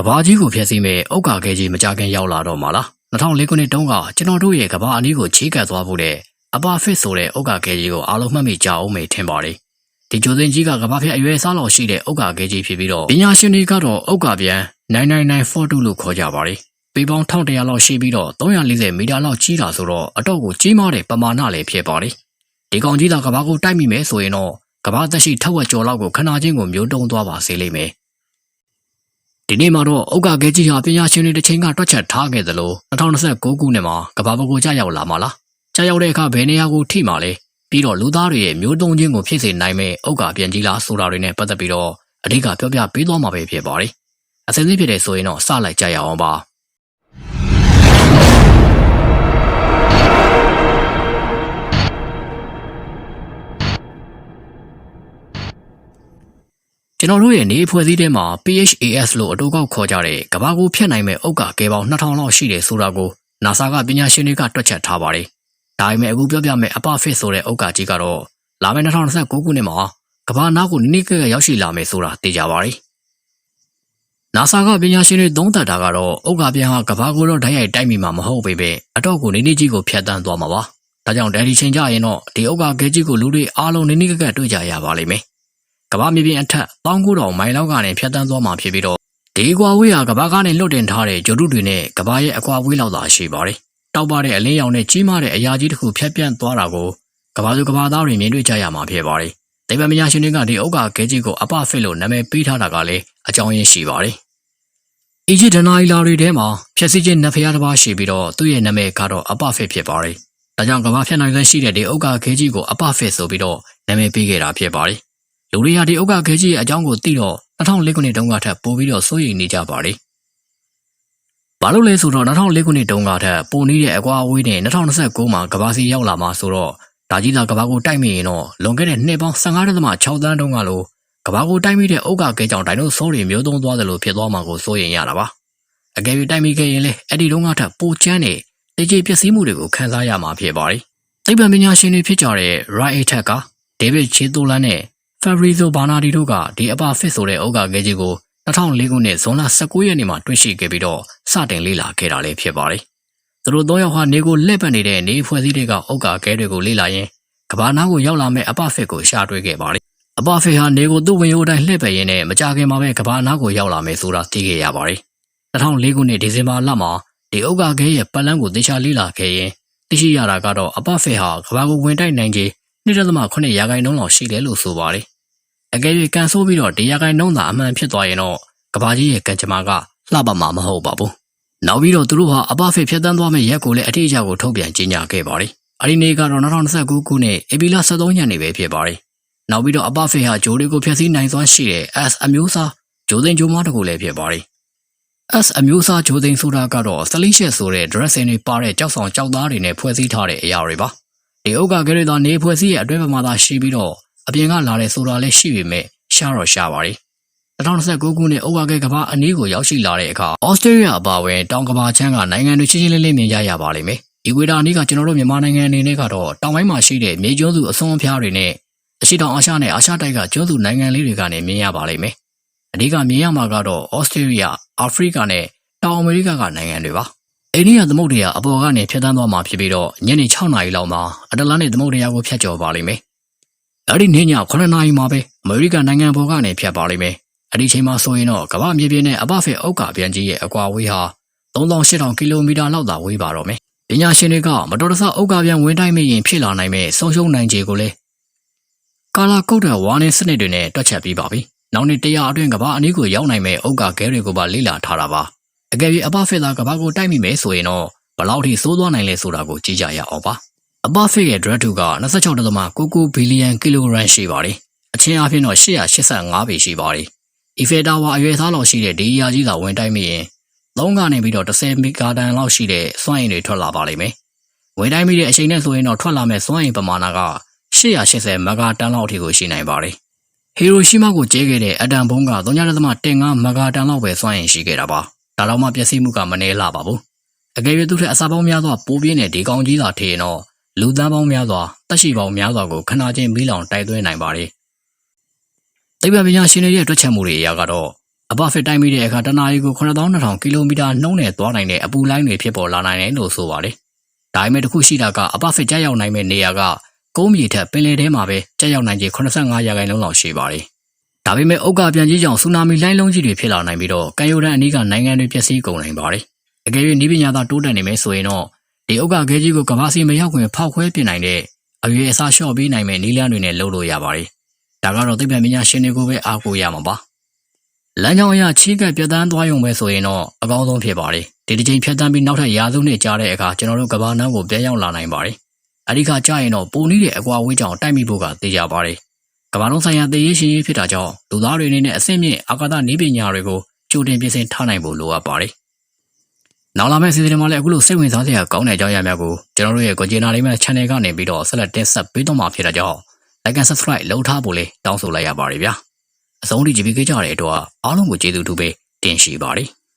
ကဘာကြီးကိုဖျက်ဆီးမဲ့ဥက္ကာခဲကြီးမကြခင်ရောက်လာတော့မှလား2004ခုနှစ်တုန်းကကျွန်တော်တို့ရဲ့ကဘာအနီးကိုချေးကပ်သွားဖို့တဲ့အပါဖစ်ဆိုတဲ့ဥက္ကာခဲကြီးကိုအားလုံးမှတ်မိကြအောင်မေထင်ပါတယ်ဒီကျိုးစင်းကြီးကကဘာဖျက်အရွယ်စားလောက်ရှိတဲ့ဥက္ကာခဲကြီးဖြစ်ပြီးတော့ပညာရှင်တွေကတော့ဥက္ကာပြန်99942လို့ခေါ်ကြပါတယ်ပေပေါင်း1100လောက်ရှိပြီးတော့340မီတာလောက်ကြီးတာဆိုတော့အတော့ကိုကြီးမားတဲ့ပမာဏလည်းဖြစ်ပါတယ်ဒီကောင်ကြီးကကဘာကိုတိုက်မိမယ်ဆိုရင်တော့ကဘာသက်ရှိထက်ဝက်ကျော်လောက်ကိုခနာချင်းကိုမျိုးတုံးသွားပါစေလိမ့်မယ် ဒီနေ့မှာတော့ဥက္ကခဲကြီးဟာပညာရှင်တွေတစ်ချိန်ကတွက်ချက်ထားခဲ့သလို2029ခုနှစ်မှာကဘာပေါ်ကိုကြာရောက်လာမှာလားကြာရောက်တဲ့အခါဘယ်နေရာကိုထိမှာလဲပြီးတော့လူသားတွေရဲ့မျိုးတုံးချင်းကိုဖြစ်စေနိုင်မဲ့ဥက္ကပြန်ကြီးလားဆိုတာတွေနဲ့ပတ်သက်ပြီးတော့အဓိကပြောပြပေးသွားမှာပဲဖြစ်ပါတယ်အစင်းစစ်ဖြစ်တယ်ဆိုရင်တော့စလိုက်ကြရအောင်ပါ ကျွန်တော်တို့ရဲ့နေဖွဲ့စည်းထဲမှာ PHAS လို့အတူကောက်ခေါ်ကြတဲ့ကဘာကိုဖျက်နိုင်မဲ့ဥက္ကကဲပေါင်း2000လောက်ရှိတယ်ဆိုတာကို NASA ကပညာရှင်တွေကတွက်ချက်ထားပါတယ်။ဒါပေမဲ့အခုပြောပြမယ့် Upper Fit ဆိုတဲ့ဥက္ကကြီးကတော့လာမယ့်2029ခုနှစ်မှာကဘာနားကိုနိနိကကရောက်ရှိလာမယ်ဆိုတာသိကြပါတယ်။ NASA ကပညာရှင်တွေသုံးသပ်တာကတော့ဥက္ကပြန်ဟာကဘာကိုတော့ဓာတ်ရိုက်တိုက်မိမှာမဟုတ်ပေပဲအတော့ကိုနိနိကြီးကိုဖျက်တမ်းသွားမှာပါ။ဒါကြောင့်ဒယ်ဒီချိန်ကြရင်တော့ဒီဥက္ကခဲကြီးကိုလူတွေအားလုံးနိနိကကတွေ့ကြရပါလိမ့်မယ်။ ကမ္ဘာမြေပြင်အထက်1900မိုင်လောက်ကနေဖြတ်တန်းသွားမှာဖြစ်ပြီးတော့ဒီကွာဝေးဟာကမ္ဘာကနေလွတ်တင်ထားတဲ့ဂျိုတုတွေနဲ့ကမ္ဘာရဲ့အကွာဝေးလောက်သာရှိပါတယ်။တောက်ပတဲ့အလင်းရောင်နဲ့ကြီးမားတဲ့အရာကြီးတစ်ခုဖြတ်ပြန့်သွားတာကိုကမ္ဘာသူကမ္ဘာသားတွေမြင်တွေ့ကြရမှာဖြစ်ပါတယ်။တေဗမညာရှင်တွေကဒီဥက္ကာခဲကြီးကိုအပဖစ်လို့နာမည်ပေးထားတာကလည်းအကြောင်းရင်းရှိပါတယ်။အီဂျစ်ဒနာအီလာတွေထဲမှာဖြည့်စည်းခြင်းနတ်ဖျားတစ်ပါးရှိပြီးတော့သူ့ရဲ့နာမည်ကတော့အပဖစ်ဖြစ်ပါတယ်။ဒါကြောင့်ကမ္ဘာဖြတ်နိုင်စွမ်းရှိတဲ့ဒီဥက္ကာခဲကြီးကိုအပဖစ်ဆိုပြီးတော့နာမည်ပေးခဲ့တာဖြစ်ပါတယ်။ လူတွေဟာဒီဥက္ကခဲကြီးရဲ့အကြောင်းကိုသိတော့2004ခုနှစ်တုန်းကထပ်ပိုပြီးတော့စိုးရိမ်နေကြပါတယ်။ဘာလို့လဲဆိုတော့2004ခုနှစ်တုန်းကထပ်ပိုနေတဲ့အကွာအဝေးနဲ့2029မှာကဘာစီရောက်လာမှာဆိုတော့ဒါကြီးသာကဘာကိုတိုက်မိရင်တော့လွန်ခဲ့တဲ့နှစ်ပေါင်း15.6တန်းတုန်းကလိုကဘာကိုတိုက်မိတဲ့ဥက္ကခဲကြောင့်ဒိုင်နိုဆောတွေမျိုးသုံးသွားတယ်လို့ဖြစ်သွားမှာကိုစိုးရိမ်ရတာပါ။အကယ်၍တိုက်မိခဲ့ရင်လေအဲ့ဒီတုန်းကထပ်ပိုချမ်းတဲ့တကြီးပျက်စီးမှုတွေကိုခံစားရမှာဖြစ်ပါတယ်။သိပ္ပံပညာရှင်တွေဖြစ်ကြတဲ့ Ray Attack က David Chitolan နဲ့ Fabrizio Bernardi တို့ကဒီအပါဖစ်ဆိုတဲ့ဥက္ကခဲကြီးကို2004ခုနှစ်ဇွန်လ19ရက်နေ့မှာတွေ့ရှိခဲ့ပြီးတော့စတင်လေ့လာခဲ့တာလည်းဖြစ်ပါတယ်။သူတို့သုံးယောက်ဟာနေကိုလှည့်ပတ်နေတဲ့နေဖွဲ့စည်းတွေကဥက္ကခဲတွေကိုလေ့လာရင်းကဘာနားကိုရောက်လာမဲ့အပဖစ်ကိုရှာတွေ့ခဲ့ပါတယ်။အပဖစ်ဟာနေကိုသူ့ဝင်ရိုးတိုင်းလှည့်ပတ်ရင်းနဲ့မကြခင်မှာပဲကဘာနားကိုရောက်လာမယ်ဆိုတာသိခဲ့ရပါတယ်။2004ခုနှစ်ဒီဇင်ဘာလမှာဒီဥက္ကခဲရဲ့ပတ်လန်းကိုသေချာလေ့လာခဲ့ရင်သိရှိရတာကတော့အပဖစ်ဟာကဘာကိုဝင်တိုက်နိုင်ခြင်း 2.8ရာခိုင်နှုန်းလောက်ရှိတယ်လို့ဆိုပါတယ်။အကယ်၍ကန်ဆိုးပြီးတော့ဒီရာခိုင်နှုန်းသာအမှန်ဖြစ်သွားရင်တော့ကဘာကြီးရဲ့ကံကြမ္မာကလှပမှာမဟုတ်ပါဘူး။နောက်ပြီးတော့သူတို့ဟာအပဖစ်ဖြတ်တန်းသွားမယ့်ရက်ကိုလည်းအတိအကျကိုထုတ်ပြန်ကြေညာခဲ့ပါတယ်။အဲဒီနေ့ကတော့2029ခုနှစ်ဧပြီလ23ရက်နေ့ပဲဖြစ်ပါတယ်။နောက်ပြီးတော့အပဖစ်ဟာဂျိုးတွေကိုဖျက်ဆီးနိုင်စွမ်းရှိတဲ့ S အမျိုးအစားဂျိုးသိန်းဂျိုးမတစ်ခုလည်းဖြစ်ပါတယ်။ S အမျိုးအစားဂျိုးသိန်းဆိုတာကတော့စလိရှက်ဆိုတဲ့ dressing တွေပါတဲ့ကြောက်ဆောင်ကြောက်သားတွေနဲ့ဖွဲ့စည်းထားတဲ့အရာတွေပါ။ ဒီဥက္ကဂရေသာနေဖွဲ့စည်းရဲ့အတွင်းပမာသာရှိပြီးတော့အပြင်ကလာတဲ့ဆိုတာလည်းရှိပေမဲ့ရှားတော့ရှားပါတယ်။2029ခုနှစ်ဥက္ကဂဲကဘာအနည်းကိုရောက်ရှိလာတဲ့အခါဩစတြေးလျအပါအဝင်တောင်ကဘာချမ်းကနိုင်ငံတွေချင်းချင်းလေးလေးမြင်ကြရပါလိမ့်မယ်။ဒီကွေတာအနည်းကကျွန်တော်တို့မြန်မာနိုင်ငံအနေနဲ့ကတော့တောင်ပိုင်းမှာရှိတဲ့မြေကျွန်းစုအစွန်းအဖျားတွေနဲ့အရှိတောင်အာရှနဲ့အာရှတိုက်ကကျွန်းစုနိုင်ငံလေးတွေကနေမြင်ရပါလိမ့်မယ်။အဓိကမြင်ရမှာကတော့ဩစတြေးလျ၊အာဖရိကနဲ့တောင်အမေရိကကနိုင်ငံတွေပါ။ အိန္ဒိယသမုဒ္ဒရာအပေါ်ကနေဖြတ်တန်းသွားမှာဖြစ်ပြီးတော့ညနေ6နာရီလောက်မှာအတလန်နဲ့သမုဒ္ဒရာကိုဖြတ်ကျော်ပါလိမ့်မယ်။အဲ့ဒီနေ့ည9နာရီမှာပဲအမေရိကန်နိုင်ငံပေါ်ကနေဖြတ်ပါလိမ့်မယ်။အဲ့ဒီချိန်မှာဆိုရင်တော့ကမ္ဘာမြေပြင်နဲ့အပဖက်အောက်ကပြန်ကြီးရဲ့အကွာဝေးဟာ3800ကီလိုမီတာလောက်သာဝေးပါတော့မယ်။ပညာရှင်တွေကမတော်တဆအောက်ကပြန်ဝင်တိုက်မိရင်ဖြစ်လာနိုင်မဲ့ဆုံးရှုံးနိုင်ခြေကိုလည်းကာလာကုတ်တဲ့ဝါနေစနစ်တွေနဲ့တွက်ချက်ပြီးပါပြီ။နောက်နေ့တရားအတွင်းကမ္ဘာအနည်းကိုရောက်နိုင်မဲ့အောက်ကဂဲတွေကိုပါလေ့လာထားတာပါ။ အကယ်၍အပဖက်သာကမ္ဘာကိုတိုက်မိမယ်ဆိုရင်တော့ဘလောက်ထိစိုးသွားနိုင်လဲဆိုတာကိုကြည့်ကြရအောင်ပါ။အပဖက်ရဲ့ drug က26.99ဘီလီယံကီလိုဂရမ်ရှိပါတယ်။အချင်းအဖြစ်တော့885ပေရှိပါတယ်။အီဖယ်တာဝါအရွယ်သားလောက်ရှိတဲ့ဒီအရာကြီးကဝင်တိုက်မိရင်သုံးကနေပြီးတော့10မီဂါတန်လောက်ရှိတဲ့စွမ်းအင်တွေထွက်လာပါလိမ့်မယ်။ဝင်တိုင်းမိတဲ့အချိန်နဲ့ဆိုရင်တော့ထွက်လာမဲ့စွမ်းအင်ပမာဏက880မဂါတန်လောက်အထိကိုရှိနိုင်ပါတယ်။ဟီရိုရှီမာကိုကျဲခဲ့တဲ့အတမ်ဘုံက3.15မဂါတန်လောက်ပဲစွမ်းအင်ရှိခဲ့တာပါ။ ဒါတော့မှပျက်စီးမှုကမနည်းလာပါဘူး။အကယ်၍သူထက်အစာပေါင်းများစွာပိုးပြင်းတဲ့ဒီကောင်ကြီးသာထည့်ရင်တော့လူသားပေါင်းများစွာတက်ရှိပေါင်းများစွာကိုခဏချင်းမီးလောင်တိုက်သွင်းနိုင်ပါတယ်။သိပ္ပံပညာရှင်တွေရဲ့တွက်ချက်မှုတွေအရကတော့အပဖစ်တိုက်မိတဲ့အခါတနာရီကို9200ကီလိုမီတာနှုန်းနဲ့သွားနိုင်တဲ့အပူလိုင်းတွေဖြစ်ပေါ်လာနိုင်တယ်လို့ဆိုပါတယ်။ဒါပေမဲ့တစ်ခုရှိတာကအပဖစ်ကြက်ရောက်နိုင်မဲ့နေရာကကုန်းမြေထက်ပင်လယ်ထဲမှာပဲကြက်ရောက်နိုင်ခြေ85ရာခိုင်နှုန်းလောက်ရှိပါတယ်။ ဒါပေမဲ့ဥက္ကာပြန်ကြီးကြောင့်ဆူနာမီလိုင်းလုံးကြီးတွေဖြစ်လာနိုင်ပြီးတော့ကံရိုးတန်းအနီးကနိုင်ငံတွေပျက်စီးကုန်နိုင်ပါတယ်။အကယ်၍နီးပညာသားတိုးတက်နေမယ်ဆိုရင်တော့ဒီဥက္ကာခဲကြီးကိုကမ္ဘာစီမရောက်ခွင့်ဖောက်ခွဲပြနိုင်တဲ့အရွေအစားလျှော့ပေးနိုင်မဲ့နည်းလမ်းတွေနဲ့လုပ်လို့ရပါတယ်။ဒါကတော့သိပ္ပံပညာရှင်တွေကိုပဲအားကိုးရမှာပါ။လမ်းကြောင်းအရချီးကပ်ပြတ်တန်းသွားရုံပဲဆိုရင်တော့အကောင်းဆုံးဖြစ်ပါတယ်။ဒီတစ်ချိန်ဖြတ်တန်းပြီးနောက်ထပ်ရာစုနှစ်ကြာတဲ့အခါကျွန်တော်တို့ကဘာနန်းကိုပြန်ရောက်လာနိုင်ပါတယ်။အဲဒီခါကြာရင်တော့ပုံနည်းတဲ့အကွာအဝေးကြောင်တိုက်မိဖို့ကသိကြပါတယ်။ ကမ္ဘာလုံးဆိုင်ရာသေရေးရှင်ရေးဖြစ်တာကြောင့်လူသားတွေအနေနဲ့အဆင့်မြင့်အာကာသနည်းပညာတွေကိုကြိုတင်ပြင်ဆင်ထားနိုင်ဖို့လိုအပ်ပါတယ်။နောက်လာမယ့်စီစဉ်မှာလည်းအခုလိုစိတ်ဝင်စားစရာကောင်းတဲ့အကြောင်းအရာများကိုကျွန်တော်တို့ရဲ့ Gojina လေးမဲ့ channel ကနေပြီးတော့ဆက်လက်တင်ဆက်ပေးတော့မှာဖြစ်တာကြောင့် like and subscribe လုပ်ထားဖို့လေးတောင်းဆိုလိုက်ရပါတယ်ဗျာ။အဆုံးထိကြည့်ပေးကြတဲ့အတွက်အားလုံးကိုကျေးဇူးတူပဲတင်ရှိပါတယ်။